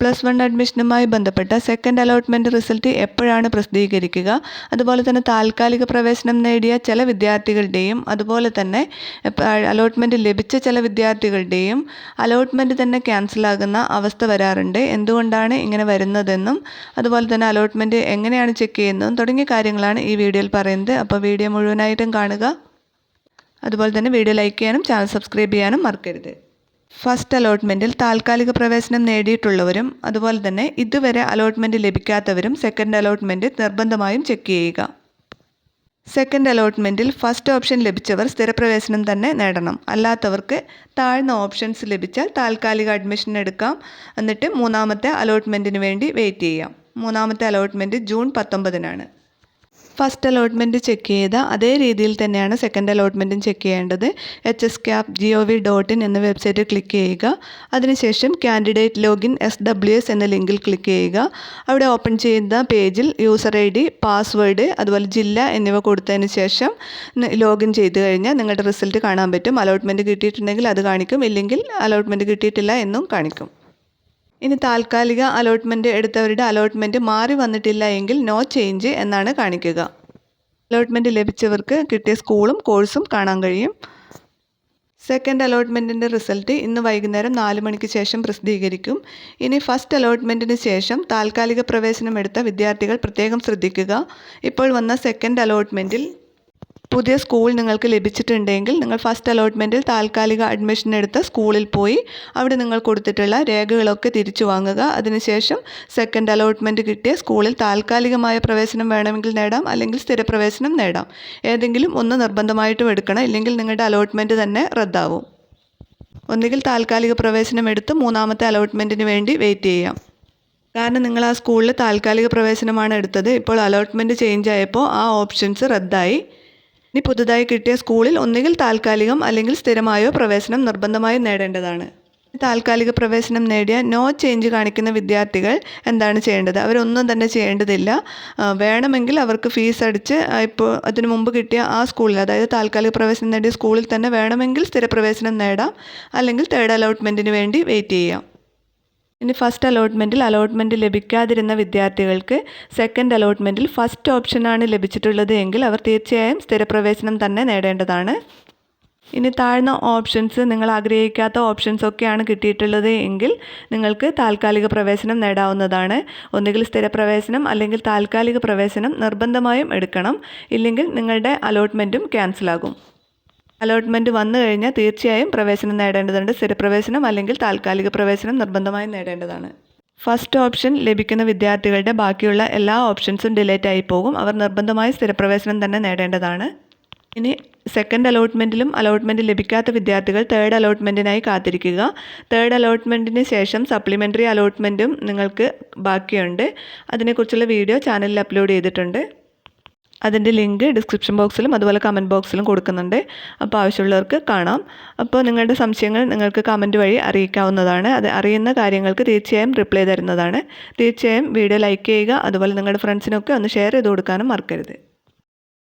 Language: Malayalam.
പ്ലസ് വൺ അഡ്മിഷനുമായി ബന്ധപ്പെട്ട സെക്കൻഡ് അലോട്ട്മെന്റ് റിസൾട്ട് എപ്പോഴാണ് പ്രസിദ്ധീകരിക്കുക? അതുപോലെ തന്നെ താൽക്കാലിക പ്രവേശനം നേടിയ ചില വിദ്യാർത്ഥികളുടെയും അതുപോലെ തന്നെ അലോട്ട്മെന്റ് ലഭിച്ച ചില വിദ്യാർത്ഥികളുടെയും അലോട്ട്മെന്റ് തന്നെ ക്യാൻസലാകുന്ന അവസ്ഥ വരാറുണ്ട്. എന്തുകൊണ്ടാണ് ഇങ്ങനെ വരുന്നതെന്നും അതുപോലെ തന്നെ അലോട്ട്മെന്റ് എങ്ങനെയാണ് ചെക്ക് ചെയ്യുന്നതും തുടങ്ങിയ കാര്യങ്ങളാണ് ഈ വീഡിയോയിൽ പറയുന്നത്. അപ്പോൾ വീഡിയോ മുഴുവനായിട്ടും കാണുക. അതുപോലെ തന്നെ വീഡിയോ ലൈക്ക് ചെയ്യാനും ചാനൽ സബ്സ്ക്രൈബ് ചെയ്യാനും മറക്കരുത്. ഫസ്റ്റ് അലോട്ട്മെന്റിൽ താൽക്കാലിക പ്രവേശനം നേടിയിട്ടുള്ളവരും അതുപോലെ തന്നെ ഇതുവരെ അലോട്ട്മെന്റ് ലഭിക്കാത്തവരും സെക്കൻഡ് അലോട്ട്മെന്റ് നിർബന്ധമായും ചെക്ക് ചെയ്യുക. സെക്കൻഡ് അലോട്ട്മെന്റിൽ ഫസ്റ്റ് ഓപ്ഷൻ ലഭിച്ചവർ സ്ഥിരപ്രവേശനം തന്നെ നേടണം. അല്ലാത്തവർക്ക് താഴ്ന്ന ഓപ്ഷൻസ് ലഭിച്ചാൽ താൽക്കാലിക അഡ്മിഷൻ എടുക്കാം. എന്നിട്ട് മൂന്നാമത്തെ അലോട്ട്മെന്റിന് വേണ്ടി വെയിറ്റ് ചെയ്യാം. മൂന്നാമത്തെ അലോട്ട്മെന്റ് ജൂൺ പത്തൊമ്പതിനാണ്. ഫസ്റ്റ് അലോട്ട്മെന്റ് ചെക്ക് ചെയ്ത അതേ രീതിയിൽ തന്നെയാണ് സെക്കൻഡ് അലോട്ട്മെന്റും ചെക്ക് ചെയ്യേണ്ടത്. H S cap G O V dot in എന്ന വെബ്സൈറ്റിൽ ക്ലിക്ക് ചെയ്യുക. അതിനുശേഷം candidate login S W S എന്ന ലിങ്കിൽ ക്ലിക്ക് ചെയ്യുക. അവിടെ ഓപ്പൺ ചെയ്യുന്ന പേജിൽ യൂസർ ഐ ഡി പാസ്വേഡ് അതുപോലെ ജില്ല എന്നിവ കൊടുത്തതിന് ശേഷം ലോഗിൻ ചെയ്ത് കഴിഞ്ഞാൽ നിങ്ങളുടെ റിസൾട്ട് കാണാൻ പറ്റും. അലോട്ട്മെന്റ് കിട്ടിയിട്ടുണ്ടെങ്കിൽ അത് കാണിക്കും. ഇല്ലെങ്കിൽ അലോട്ട്മെന്റ് കിട്ടിയിട്ടില്ല എന്നും കാണിക്കും. ഇനി താൽക്കാലിക അലോട്ട്മെന്റ് എടുത്തവരുടെ അലോട്ട്മെന്റ് മാറി വന്നിട്ടില്ല എങ്കിൽ നോ ചേഞ്ച് എന്നാണ് കാണിക്കുക. അലോട്ട്മെന്റ് ലഭിച്ചവർക്ക് കിട്ടിയ സ്കൂളും കോഴ്സും കാണാൻ കഴിയും. സെക്കൻഡ് അലോട്ട്മെന്റിന്റെ റിസൾട്ട് ഇന്ന് വൈകുന്നേരം നാല് മണിക്ക് ശേഷം പ്രസിദ്ധീകരിക്കും. ഇനി ഫസ്റ്റ് അലോട്ട്മെന്റിന് ശേഷം താൽക്കാലിക പ്രവേശനം എടുത്ത വിദ്യാർത്ഥികൾ പ്രത്യേകം ശ്രദ്ധിക്കുക. ഇപ്പോൾ വന്ന സെക്കൻഡ് അലോട്ട്മെന്റിൽ പുതിയ സ്കൂൾ നിങ്ങൾക്ക് ലഭിച്ചിട്ടുണ്ടെങ്കിൽ നിങ്ങൾ ഫസ്റ്റ് അലോട്ട്മെന്റിൽ താൽക്കാലിക അഡ്മിഷൻ എടുത്ത സ്കൂളിൽ പോയി അവിടെ നിങ്ങൾ കൊടുത്തിട്ടുള്ള രേഖകളൊക്കെ തിരിച്ചു വാങ്ങുക. അതിനുശേഷം സെക്കൻഡ് അലോട്ട്മെന്റ് കിട്ടിയ സ്കൂളിൽ താൽക്കാലികമായ പ്രവേശനം വേണമെങ്കിൽ നേടാം അല്ലെങ്കിൽ സ്ഥിരപ്രവേശനം നേടാം. ഏതെങ്കിലും ഒന്ന് നിർബന്ധമായിട്ടും എടുക്കണം. ഇല്ലെങ്കിൽ നിങ്ങളുടെ അലോട്ട്മെന്റ് തന്നെ റദ്ദാവും. ഒന്നുകിൽ താൽക്കാലിക പ്രവേശനം എടുത്ത് മൂന്നാമത്തെ അലോട്ട്മെന്റിന് വേണ്ടി വെയിറ്റ് ചെയ്യാം. കാരണം നിങ്ങൾ ആ സ്കൂളിൽ താൽക്കാലിക പ്രവേശനമാണ് എടുത്തത്. ഇപ്പോൾ അലോട്ട്മെന്റ് ചേഞ്ച് ആയപ്പോൾ ആ ഓപ്ഷൻസ് റദ്ദായി. ഇനി പുതുതായി കിട്ടിയ സ്കൂളിൽ ഒന്നുകിൽ താൽക്കാലികം അല്ലെങ്കിൽ സ്ഥിരമായോ പ്രവേശനം നിർബന്ധമായും നേടേണ്ടതാണ്. താൽക്കാലിക പ്രവേശനം നേടിയ നോ ചേഞ്ച് കാണിക്കുന്ന വിദ്യാർത്ഥികൾ എന്താണ് ചെയ്യേണ്ടത്? അവരൊന്നും തന്നെ ചെയ്യേണ്ടതില്ല. വേണമെങ്കിൽ അവർക്ക് ഫീസ് അടിച്ച് ഇപ്പോൾ അതിനു മുമ്പ് കിട്ടിയ ആ സ്കൂളിൽ അതായത് താൽക്കാലിക പ്രവേശനം നേടിയ സ്കൂളിൽ തന്നെ വേണമെങ്കിൽ സ്ഥിരപ്രവേശനം നേടാം അല്ലെങ്കിൽ തേർഡ് അലോട്ട്മെന്റിന് വേണ്ടി വെയിറ്റ് ചെയ്യാം. ഇനി ഫസ്റ്റ് അലോട്ട്മെന്റിൽ അലോട്ട്മെന്റ് ലഭിക്കാതിരുന്ന വിദ്യാർത്ഥികൾക്ക് സെക്കൻഡ് അലോട്ട്മെന്റിൽ ഫസ്റ്റ് ഓപ്ഷനാണ് ലഭിച്ചിട്ടുള്ളത് എങ്കിൽ അവർ തീർച്ചയായും സ്ഥിരപ്രവേശനം തന്നെ നേടേണ്ടതാണ്. ഇനി താഴ്ന്ന ഓപ്ഷൻസ് നിങ്ങൾ ആഗ്രഹിക്കാത്ത ഓപ്ഷൻസ് ഒക്കെയാണ് കിട്ടിയിട്ടുള്ളത് എങ്കിൽ നിങ്ങൾക്ക് താൽക്കാലിക പ്രവേശനം നേടാവുന്നതാണ്. ഒന്നുകിൽ സ്ഥിരപ്രവേശനം അല്ലെങ്കിൽ താൽക്കാലിക പ്രവേശനം നിർബന്ധമായും എടുക്കണം. ഇല്ലെങ്കിൽ നിങ്ങളുടെ അലോട്ട്മെന്റും ക്യാൻസലാകും അലോട്ട്മെന്റ് വന്നു കഴിഞ്ഞാൽ തീർച്ചയായും പ്രവേശനം നേടേണ്ടതുണ്ട്. സ്ഥിരപ്രവേശനം അല്ലെങ്കിൽ താൽക്കാലിക പ്രവേശനം നിർബന്ധമായും നേടേണ്ടതാണ്. ഫസ്റ്റ് ഓപ്ഷൻ ലഭിക്കുന്ന വിദ്യാർത്ഥികളുടെ ബാക്കിയുള്ള എല്ലാ ഓപ്ഷൻസും ഡിലേറ്റ് ആയി പോകും. അവർ നിർബന്ധമായി സ്ഥിരപ്രവേശനം തന്നെ നേടേണ്ടതാണ്. ഇനി സെക്കൻഡ് അലോട്ട്മെന്റിലും അലോട്ട്മെന്റ് ലഭിക്കാത്ത വിദ്യാർത്ഥികൾ തേർഡ് അലോട്ട്മെന്റിനായി കാത്തിരിക്കുക. തേർഡ് അലോട്ട്മെന്റിന് ശേഷം സപ്ലിമെന്ററി അലോട്ട്മെന്റും നിങ്ങൾക്ക് ബാക്കിയുണ്ട്. അതിനെക്കുറിച്ചുള്ള വീഡിയോ ചാനലിൽ അപ്ലോഡ് ചെയ്തിട്ടുണ്ട്. അതിന്റെ ലിങ്ക് ഡിസ്ക്രിപ്ഷൻ ബോക്സിലും അതുപോലെ കമന്റ് ബോക്സിലും കൊടുക്കുന്നുണ്ട്. അപ്പോൾ ആവശ്യമുള്ളവർക്ക് കാണാം. അപ്പോൾ നിങ്ങളുടെ സംശയങ്ങൾ നിങ്ങൾക്ക് കമന്റ് വഴി അറിയിക്കാവുന്നതാണ്. അത് അറിയുന്ന കാര്യങ്ങൾക്ക് തീർച്ചയായും റിപ്ലൈ തരുന്നതാണ്. തീർച്ചയായും വീഡിയോ ലൈക്ക് ചെയ്യുക അതുപോലെ നിങ്ങളുടെ ഫ്രണ്ട്സിനൊക്കെ ഒന്ന് ഷെയർ ചെയ്ത് കൊടുക്കാനും മറക്കരുത്.